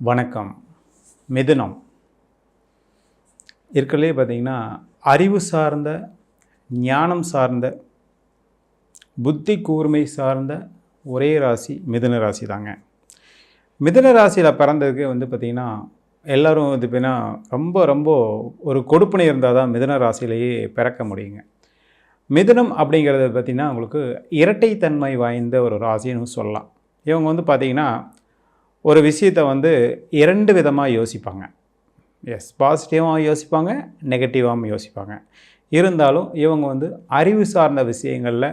வணக்கம். மிதுனம். இருக்கிறதுலே பார்த்தீங்கன்னா அறிவு சார்ந்த ஞானம் சார்ந்த புத்தி கூர்மை சார்ந்த ஒரே ராசி மிதுன ராசி தாங்க. மிதுன ராசியில் பிறந்ததுக்கு வந்து பார்த்திங்கன்னா எல்லோரும் வந்து பார்த்தீங்கன்னா ரொம்ப ரொம்ப ஒரு கொடுப்பனை இருந்தால் தான் மிதுன ராசியிலேயே பிறக்க முடியுங்க. மிதுனம் அப்படிங்கிறது பார்த்திங்கன்னா உங்களுக்கு இரட்டைத்தன்மை வாய்ந்த ஒரு ராசின்னு சொல்லலாம். இவங்க வந்து பார்த்திங்கன்னா ஒரு விஷயத்தை வந்து இரண்டு விதமாக யோசிப்பாங்க. எஸ் பாசிட்டிவாகவும் யோசிப்பாங்க நெகட்டிவாகவும் யோசிப்பாங்க. இருந்தாலும் இவங்க வந்து அறிவு சார்ந்த விஷயங்களில்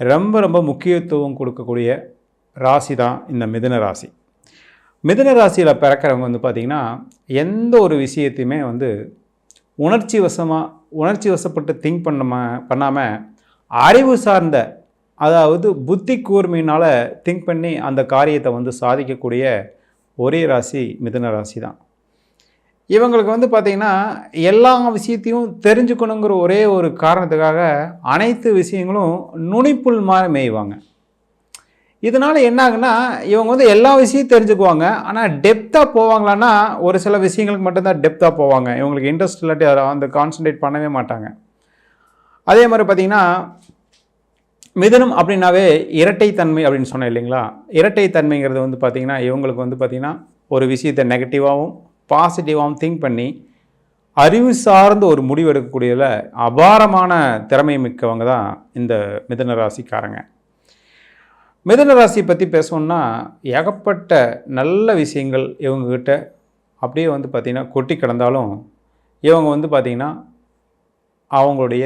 ரொம்ப ரொம்ப முக்கியத்துவம் கொடுக்கக்கூடிய ராசி தான் இந்த மிதுன ராசி. மிதுன ராசியில் பிறக்கிறவங்க வந்து பார்த்திங்கன்னா எந்த ஒரு விஷயத்தையுமே வந்து உணர்ச்சி வசமாக உணர்ச்சி வசப்பட்டு திங்க் பண்ண பண்ணாமல் அறிவு சார்ந்த அதாவது புத்தி கூர்மையினால் திங்க் பண்ணி அந்த காரியத்தை வந்து சாதிக்கக்கூடிய ஒரே ராசி மிதுன ராசி தான். இவங்களுக்கு வந்து பார்த்திங்கன்னா எல்லா விஷயத்தையும் தெரிஞ்சுக்கணுங்கிற ஒரே ஒரு காரணத்துக்காக அனைத்து விஷயங்களும் நுனிப்புல் மாதிரி மேய்வாங்க. இதனால் என்னாகுன்னா இவங்க வந்து எல்லா விஷயத்தையும் தெரிஞ்சுக்குவாங்க. ஆனால் டெப்த்தாக போவாங்களான்னா ஒரு சில விஷயங்களுக்கு மட்டும்தான் டெப்த்தாக போவாங்க. இவங்களுக்கு இன்ட்ரெஸ்ட் இல்லாட்டி அதை வந்து கான்சன்ட்ரேட் பண்ணவே மாட்டாங்க. அதே மாதிரி பார்த்திங்கன்னா மிதுனம் அப்படின்னாவே இரட்டைத்தன்மை அப்படின்னு சொன்னேன் இல்லைங்களா? இரட்டைத்தன்மைங்கிறது வந்து பார்த்திங்கன்னா இவங்களுக்கு வந்து பார்த்திங்கன்னா ஒரு விஷயத்தை நெகட்டிவாகவும் பாசிட்டிவாகவும் திங்க் பண்ணி அறிவு சார்ந்த ஒரு முடிவு எடுக்கக்கூடியதில் அபாரமான திறமை மிக்கவங்க தான் இந்த மிதன ராசிக்காரங்க. மிதன ராசி பற்றி பேசணுன்னா ஏகப்பட்ட நல்ல விஷயங்கள் இவங்கக்கிட்ட அப்படியே வந்து பார்த்திங்கன்னா கொட்டி கிடந்தாலும் இவங்க வந்து பார்த்திங்கன்னா அவங்களுடைய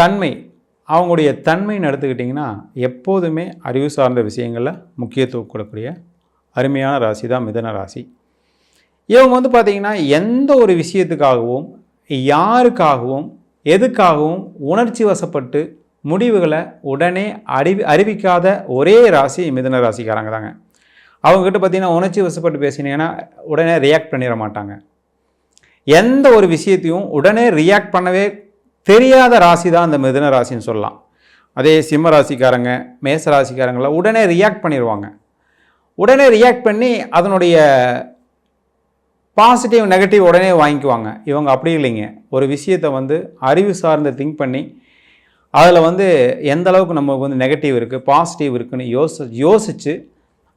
தன்மை அவங்களுடைய தன்மைன்னு எடுத்துக்கிட்டிங்கன்னா எப்போதுமே அறிவு சார்ந்த விஷயங்களில் முக்கியத்துவம் கொடுக்கக்கூடிய அருமையான ராசி தான் மிதன ராசி. இவங்க வந்து பார்த்திங்கன்னா எந்த ஒரு விஷயத்துக்காகவும் யாருக்காகவும் எதுக்காகவும் உணர்ச்சி வசப்பட்டு முடிவுகளை உடனே அறிவி அறிவிக்காத ஒரே ராசி மிதன ராசிக்காரங்க தாங்க. அவங்கக்கிட்ட பார்த்திங்கன்னா உணர்ச்சி வசப்பட்டு பேசினீங்கன்னா உடனே ரியாக்ட் பண்ணிட மாட்டாங்க. எந்த ஒரு விஷயத்தையும் உடனே ரியாக்ட் பண்ணவே தெரியாத ராசி தான் அந்த மிதுன ராசின்னு சொல்லலாம். அதே சிம்ம ராசிக்காரங்க மேச ராசிக்காரங்களாம் உடனே ரியாக்ட் பண்ணிடுவாங்க உடனே ரியாக்ட் பண்ணி அதனுடைய பாசிட்டிவ் நெகட்டிவ் உடனே வாங்கிக்குவாங்க. இவங்க அப்படி இல்லைங்க. ஒரு விஷயத்தை வந்து அறிவு சார்ந்து திங்க் பண்ணி அதில் வந்து எந்த அளவுக்கு நமக்கு வந்து நெகட்டிவ் இருக்குது பாசிட்டிவ் இருக்குதுன்னு யோசி யோசித்து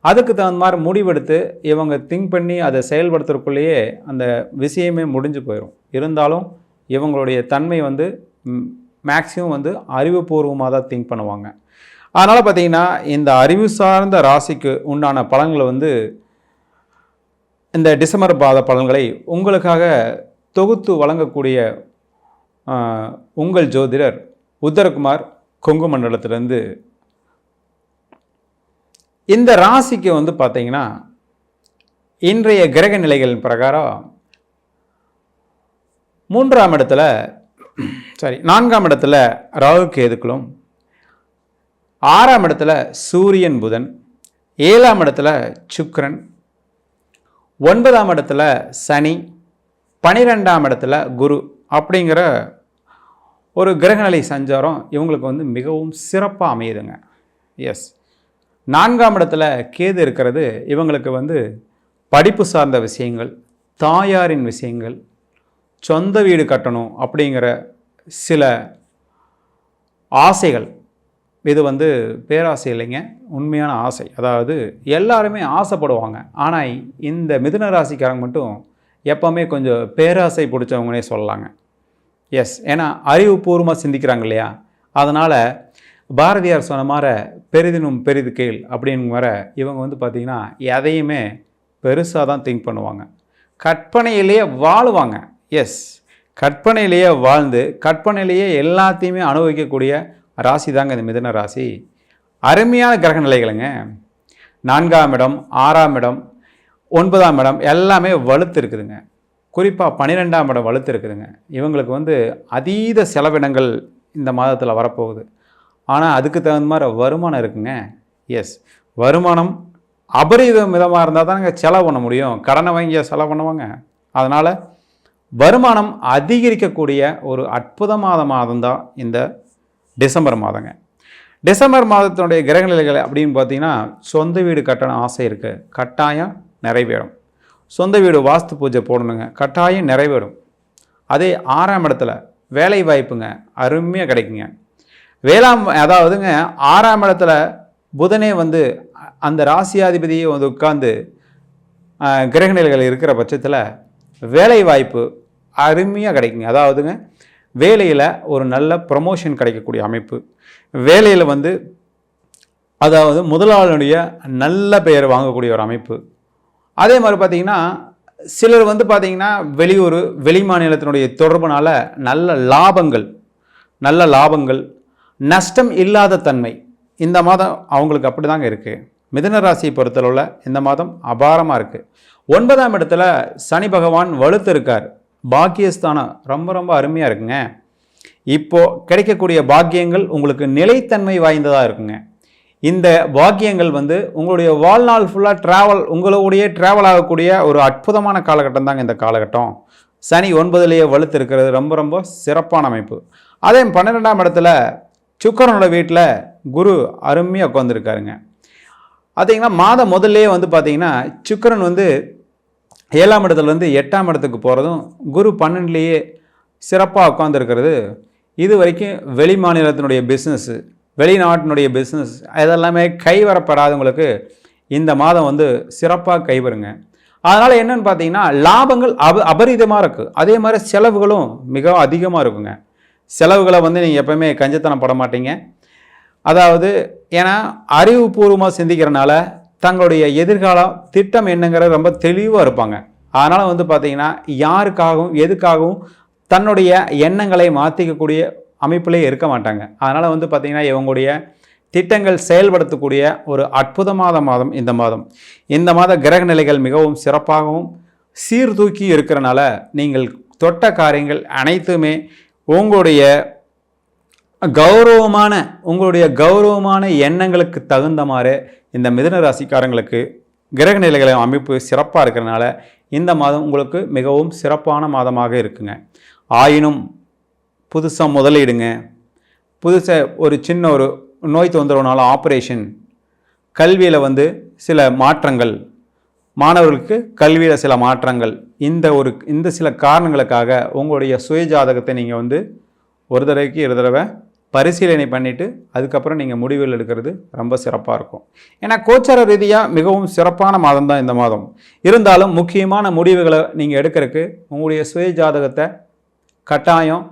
அதுக்கு தகுந்த மாதிரி முடிவெடுத்து இவங்க திங்க் பண்ணி அதை செயல்படுத்துறதுக்குள்ளேயே அந்த விஷயமே முடிஞ்சு போயிடும் இருந்தாலும் இவங்களுடைய தன்மை வந்து மேக்ஸிமம் வந்து அறிவுபூர்வமாக தான் திங்க் பண்ணுவாங்க. அதனால் பார்த்திங்கன்னா இந்த அறிவு சார்ந்த ராசிக்கு உண்டான பலன்களை வந்து இந்த டிசம்பர் பாத பலன்களை உங்களுக்காக தொகுத்து வழங்கக்கூடிய உங்கள் ஜோதிடர் உத்தரகுமார் கொங்கு மண்டலத்திலேருந்து. இந்த ராசிக்கு வந்து பார்த்திங்கன்னா இன்றைய கிரக நிலைகளின் பிரகாரம் மூன்றாம் இடத்துல சாரி நான்காம் இடத்துல ராகு கேதுக்களும் ஆறாம் இடத்துல சூரியன் புதன் ஏழாம் இடத்துல சுக்கரன் ஒன்பதாம் இடத்துல சனி பனிரெண்டாம் இடத்துல குரு அப்படிங்கிற ஒரு கிரகநிலை சஞ்சாரம் இவங்களுக்கு வந்து மிகவும் சிறப்பாக அமையுதுங்க. எஸ் நான்காம் இடத்துல கேது இருக்கிறது இவங்களுக்கு வந்து படிப்பு சார்ந்த விஷயங்கள் தாயாரின் விஷயங்கள் சொந்த வீடு கட்டணும் அப்படிங்கிற சில ஆசைகள். இது வந்து பேராசை இல்லைங்க உண்மையான ஆசை. அதாவது எல்லாருமே ஆசைப்படுவாங்க. ஆனால் இந்த மிதுன ராசிக்காரங்க மட்டும் எப்போவுமே கொஞ்சம் பேராசை பிடிச்சவங்கனே சொல்லலாங்க. எஸ் ஏன்னா அறிவுபூர்வமாக சிந்திக்கிறாங்க இல்லையா? அதனால் பாரதியார் சொன்ன மாதிரி பெரிதினும் பெரிது கேள் அப்படின்னு வர இவங்க வந்து பார்த்திங்கன்னா எதையுமே பெருசாக தான் திங்க் பண்ணுவாங்க. கற்பனையிலேயே வாழுவாங்க. எஸ் கற்பனையிலேயே வாழ்ந்து கற்பனையிலேயே எல்லாத்தையுமே அனுபவிக்கக்கூடிய ராசி தாங்க இந்த மிதன ராசி. அருமையான கிரக நிலைகளுங்க. நான்காம் இடம் ஆறாம் இடம் ஒன்பதாம் இடம் எல்லாமே வலுத்து இருக்குதுங்க. குறிப்பாக பன்னிரெண்டாம் இடம் வலுத்து இருக்குதுங்க. இவங்களுக்கு வந்து அதீத செலவினங்கள் இந்த மாதத்தில் வரப்போகுது. ஆனால் அதுக்கு தகுந்த மாதிரி வருமானம் இருக்குங்க. எஸ் வருமானம் அபரித மிதமாக இருந்தால் தானங்க செலவு பண்ண முடியும். கடனை வாங்கிய செலவு பண்ணுவாங்க. அதனால் வருமானம் அதிகரிக்கக்கூடிய ஒரு அற்புதமான மாதம் தான் இந்த டிசம்பர் மாதங்க. டிசம்பர் மாதத்தினுடைய கிரக நிலைகள் அப்படின்னு பார்த்தீங்கன்னா சொந்த வீடு கட்டணும் ஆசை இருக்குது கட்டாயம் நிறைவேறும். சொந்த வீடு வாஸ்து பூஜை போடணுங்க. கட்டாயம் நிறைவேறும். அதே ஆறாம் இடத்துல வேலை வாய்ப்புங்க அருமையாக கிடைக்குங்க. வேளாண் அதாவதுங்க ஆறாம் இடத்துல புதனே வந்து அ- அந்த ராசியாதிபதியை வந்து உட்கார்ந்து கிரகநிலைகள் இருக்கிற பட்சத்தில் வேலை வாய்ப்பு அருமையாக கிடைக்குங்க. அதாவதுங்க வேலையில் ஒரு நல்ல ப்ரமோஷன் கிடைக்கக்கூடிய அமைப்பு. வேலையில் வந்து அதாவது முதலாளனுடைய நல்ல பெயர் வாங்கக்கூடிய ஒரு அமைப்பு. அதே மாதிரி பார்த்தீங்கன்னா சிலர் வந்து பார்த்திங்கன்னா வெளியூர் வெளி மாநிலத்தினுடைய தொடர்புனால் நல்ல லாபங்கள் நல்ல லாபங்கள் நஷ்டம் இல்லாத தன்மை இந்த மாதம் அவங்களுக்கு அப்படி தாங்க இருக்குது மிதன ராசியை பொறுத்தளவில் இந்த மாதம் அபாரமாக இருக்குது ஒன்பதாம் இடத்துல சனி பகவான் வலுத்து இருக்கார் பாக்கியஸ்தானம். ரொம்ப ரொம்ப அருமையாக இருக்குங்க. இப்போது கிடைக்கக்கூடிய பாக்கியங்கள் உங்களுக்கு நிலைத்தன்மை வாய்ந்ததாக இருக்குங்க. இந்த பாக்கியங்கள் வந்து உங்களுடைய வாழ்நாள் ஃபுல்லாக ட்ராவல் உங்களுடைய ட்ராவல் ஆகக்கூடிய ஒரு அற்புதமான காலகட்டம் தாங்க இந்த காலகட்டம். சனி ஒன்பதுலேயே வலுத்து இருக்கிறது ரொம்ப ரொம்ப சிறப்பான அமைப்பு. அதே பன்னிரெண்டாம் இடத்துல சுக்கரனோட வீட்டில் குரு அருமையாக உட்காந்துருக்காருங்க பார்த்தீங்கன்னா மாதம் முதல்லையே வந்து பார்த்தீங்கன்னா சுக்கரன் வந்து ஏழாம் இடத்துலேருந்து எட்டாம் இடத்துக்கு போகிறதும் குரு பன்னெண்டுலேயே சிறப்பாக உட்காந்துருக்கிறது இது வரைக்கும் வெளி மாநிலத்தினுடைய பிஸ்னஸ்ஸு வெளிநாட்டினுடைய பிஸ்னஸ் அதெல்லாமே கைவரப்படாதவங்களுக்கு இந்த மாதம் வந்து சிறப்பாக கைவருங்க. அதனால் என்னென்னு பார்த்தீங்கன்னா லாபங்கள் அப அபரிதமாக இருக்குது அதே மாதிரி செலவுகளும் மிகவும் அதிகமாக இருக்குங்க. செலவுகளை வந்து நீங்கள் எப்போயுமே கஞ்சத்தனம் பட மாட்டீங்க. அதாவது ஏன்னா அறிவுபூர்வமாக சிந்திக்கிறனால தங்களுடைய எதிர்காலம் திட்டம் என்னங்கிறது ரொம்ப தெளிவாக இருப்பாங்க. அதனால் வந்து பார்த்திங்கன்னா யாருக்காகவும் எதுக்காகவும் தன்னுடைய எண்ணங்களை மாற்றிக்கக்கூடிய அமைப்பிலே இருக்க மாட்டாங்க. அதனால் வந்து பார்த்திங்கன்னா இவங்களுடைய திட்டங்கள் செயல்படுத்தக்கூடிய ஒரு அற்புதமான மாதம் இந்த மாதம். இந்த மாத கிரக நிலைகள் மிகவும் சிறப்பாகவும் சீர்தூக்கி இருக்கிறனால நீங்கள் தொட்ட காரியங்கள் அனைத்துமே உங்களுடைய கௌரவமான உங்களுடைய கௌரவமான எண்ணங்களுக்கு தகுந்த மாதிரி இந்த மிதன ராசிக்காரங்களுக்கு கிரக நிலைகளின் அமைப்பு சிறப்பாக இருக்கிறனால இந்த மாதம் உங்களுக்கு மிகவும் சிறப்பான மாதமாக இருக்குங்க. ஆயினும் புதுசாக முதலீடுங்க. புதுசாக ஒரு சின்ன ஒரு நோய் தொந்தரவுனால ஆப்ரேஷன் கல்வியில் வந்து சில மாற்றங்கள். மாணவர்களுக்கு கல்வியில் சில மாற்றங்கள். இந்த ஒரு இந்த சில காரணங்களுக்காக உங்களுடைய சுய ஜாதகத்தை நீங்கள் வந்து ஒரு தடவைக்கு இரு தடவை பரிசீலனை பண்ணிவிட்டு அதுக்கப்புறம் நீங்கள் முடிவுகள் எடுக்கிறது ரொம்ப சிறப்பாக இருக்கும். ஏன்னா கோச்சார ரீதியாக மிகவும் சிறப்பான மாதம் தான் இந்த மாதம். இருந்தாலும் முக்கியமான முடிவுகளை நீங்கள் எடுக்கிறதுக்கு உங்களுடைய சுய ஜாதகத்தை கட்டாயம்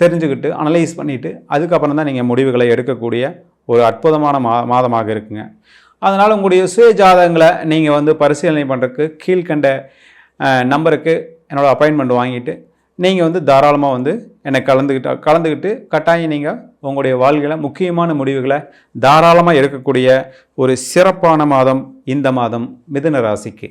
தெரிஞ்சுக்கிட்டு அனலைஸ் பண்ணிவிட்டு அதுக்கப்புறம் தான் நீங்கள் முடிவுகளை எடுக்கக்கூடிய ஒரு அற்புதமான மா மாதமாக இருக்குங்க. அதனால் உங்களுடைய சுய ஜாதகங்களை நீங்கள் வந்து பரிசீலனை பண்ணுறதுக்கு கீழ்கண்ட நம்பருக்கு என்னோடய அப்பாயின்மெண்ட் வாங்கிட்டு நீங்கள் வந்து தாராளமாக வந்து என்னை கலந்துக்கிட்ட கலந்துக்கிட்டு கட்டாயம் நீங்கள் உங்களுடைய வாழ்க்கையில் முக்கியமான முடிவுகளை தாராளமாக எடுக்கக்கூடிய ஒரு சிறப்பான மாதம் இந்த மாதம் மிதுன ராசிக்கு.